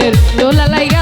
প্রেমের দোলা লাইগা